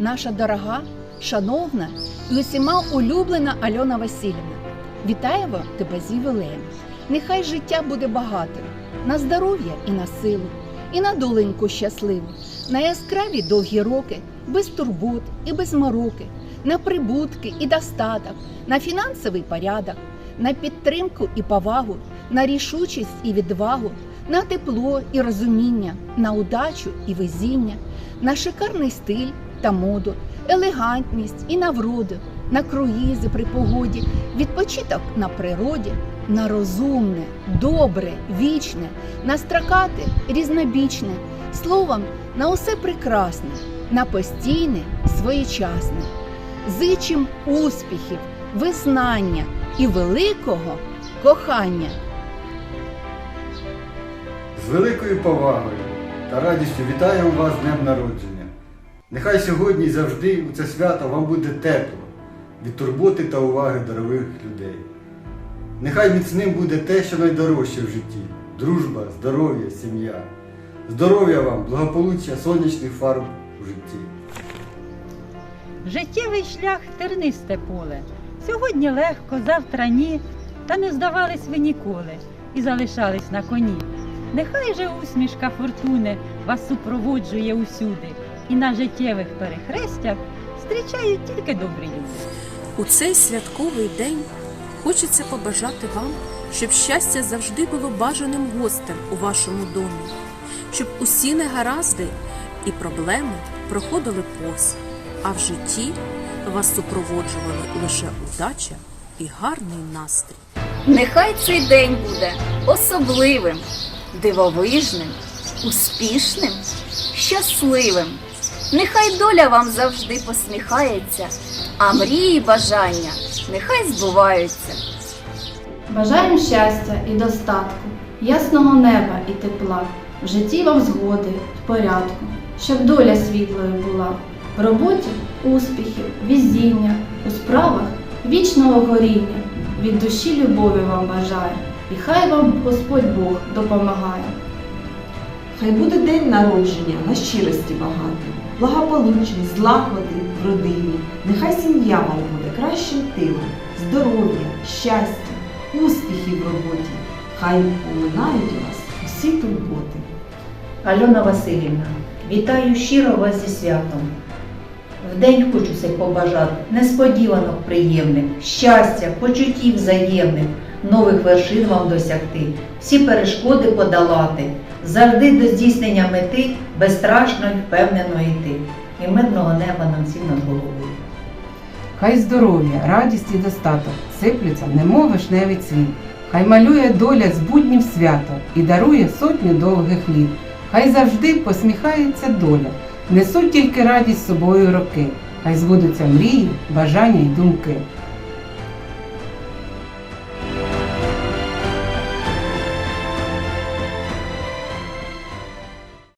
наша дорога, шановна і усіма улюблена Альона Васильівна. Вітаємо тебе з ювілеєм. Нехай життя буде багатим, на здоров'я і на силу, і на доленьку щасливу, на яскраві довгі роки, без турбот і без мороки, на прибутки і достаток, на фінансовий порядок, на підтримку і повагу, на рішучість і відвагу, на тепло і розуміння, на удачу і везіння, на шикарний стиль та моду, елегантність і на вроду, на круїзи при погоді, відпочиток на природі, на розумне, добре, вічне, на строкате, різнобічне, словом, на усе прекрасне, на постійне, своєчасне. Зичим успіхів, визнання і великого кохання. З великою повагою та радістю вітаємо вас з днем народження. Нехай сьогодні і завжди у це свято вам буде тепло від турботи та уваги дорогих людей. Нехай міцним буде те, що найдорожче в житті дружба, здоров'я, сім'я. Здоров'я вам, благополуччя, сонячних фарб у житті. Життєвий шлях тернисте поле. Сьогодні легко, завтра ні. Та не здавались ви ніколи і залишались на коні. Нехай же усмішка фортуни вас супроводжує усюди, і на життєвих перехрестях зустрічають тільки добрі люди. У цей святковий день хочеться побажати вам, щоб щастя завжди було бажаним гостем у вашому домі, щоб усі негаразди і проблеми проходили повз, а в житті вас супроводжували лише удача і гарний настрій. Нехай цей день буде особливим, дивовижним, успішним, щасливим. Нехай доля вам завжди посміхається, а мрії і бажання нехай збуваються. Бажаємо щастя і достатку, ясного неба і тепла, в житті вам згоди, в порядку, щоб доля світлою була, в роботі успіхів, візіння, у справах вічного горіння, від душі любові вам бажаю, і хай вам Господь Бог допомагає. Хай буде день народження на щирості багатий, благополучний, злагоди в родині. Нехай сім'я вам буде кращим тилом, здоров'я, щастя, успіхів в роботі. Хай поминають вас усі турботи. Альона Васильівна, вітаю щиро вас зі святом. В день хочу все побажати несподіванок приємних, щастя, почуттів взаємних, нових вершин вам досягти, всі перешкоди подолати, завжди до здійснення мети безстрашно й впевнено йти. І мирного неба нам всім над головою. Хай здоров'я, радість і достаток сиплються, немов вишневий цвіт. Хай малює доля з буднів свято і дарує сотню довгих літ. Хай завжди посміхається доля, несуть тільки радість собою роки. Хай збудуться мрії, бажання й думки.